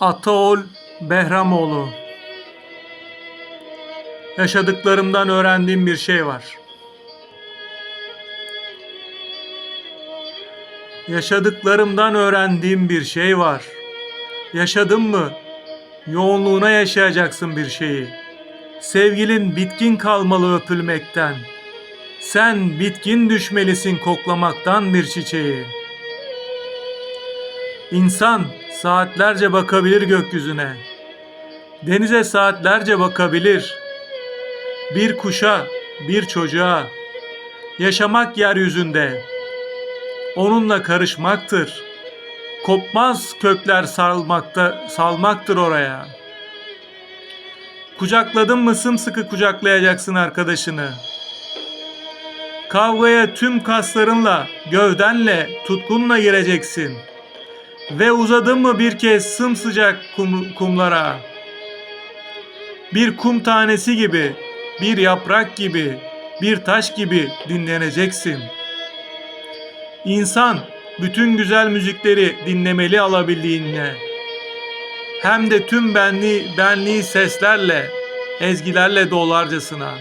Ataol Behramoğlu Yaşadıklarımdan öğrendiğim bir şey var. Yaşadıklarımdan öğrendiğim bir şey var. Yaşadın mı? Yoğunluğuna yaşayacaksın bir şeyi. Sevgilin bitkin kalmalı öpülmekten. Sen bitkin düşmelisin koklamaktan bir çiçeği. İnsan saatlerce bakabilir gökyüzüne. Denize saatlerce bakabilir. Bir kuşa, bir çocuğa. Yaşamak yeryüzünde. Onunla karışmaktır. Kopmaz kökler salmakta, salmaktır oraya. Kucakladın mı sımsıkı kucaklayacaksın arkadaşını. Kavgaya tüm kaslarınla, gövdenle, tutkunla gireceksin.'' Ve uzadın mı bir kez sımsıcak kum, kumlara? Bir kum tanesi gibi, bir yaprak gibi, bir taş gibi dinleneceksin. İnsan bütün güzel müzikleri dinlemeli alabildiğinle. Hem de tüm benli, benliği seslerle, ezgilerle dolarcasına.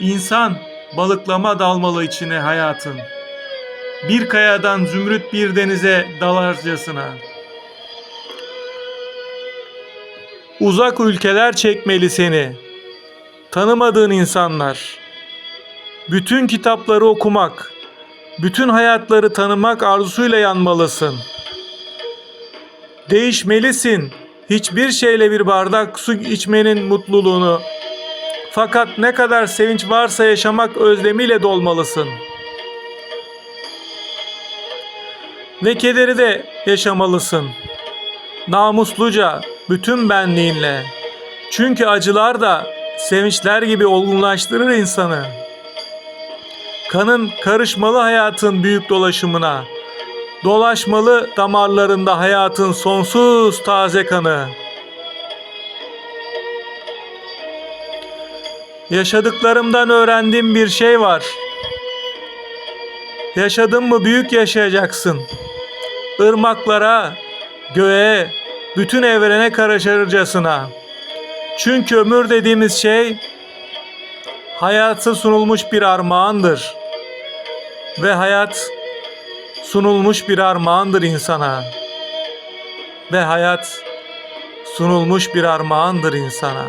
İnsan balıklama dalmalı içine hayatın.'' Bir kayadan zümrüt bir denize dalarcasına. Uzak ülkeler çekmeli seni. Tanımadığın insanlar. Bütün kitapları okumak, bütün hayatları tanımak arzusuyla yanmalısın. Değişmelisin. Hiçbir şeyle bir bardak su içmenin mutluluğunu. Fakat ne kadar sevinç varsa yaşamak özlemiyle dolmalısın.'' Ve kederi de yaşamalısın. Namusluca, bütün benliğinle. Çünkü acılar da sevinçler gibi olgunlaştırır insanı. Kanın karışmalı hayatın büyük dolaşımına. Dolaşmalı damarlarında hayatın sonsuz taze kanı. Yaşadıklarımdan öğrendiğim bir şey var. Yaşadın mı büyük yaşayacaksın. Irmaklara, göğe, bütün evrene karışırcasına. Çünkü ömür dediğimiz şey hayatı sunulmuş bir armağandır. Ve hayat sunulmuş bir armağandır insana. Ve hayat sunulmuş bir armağandır insana.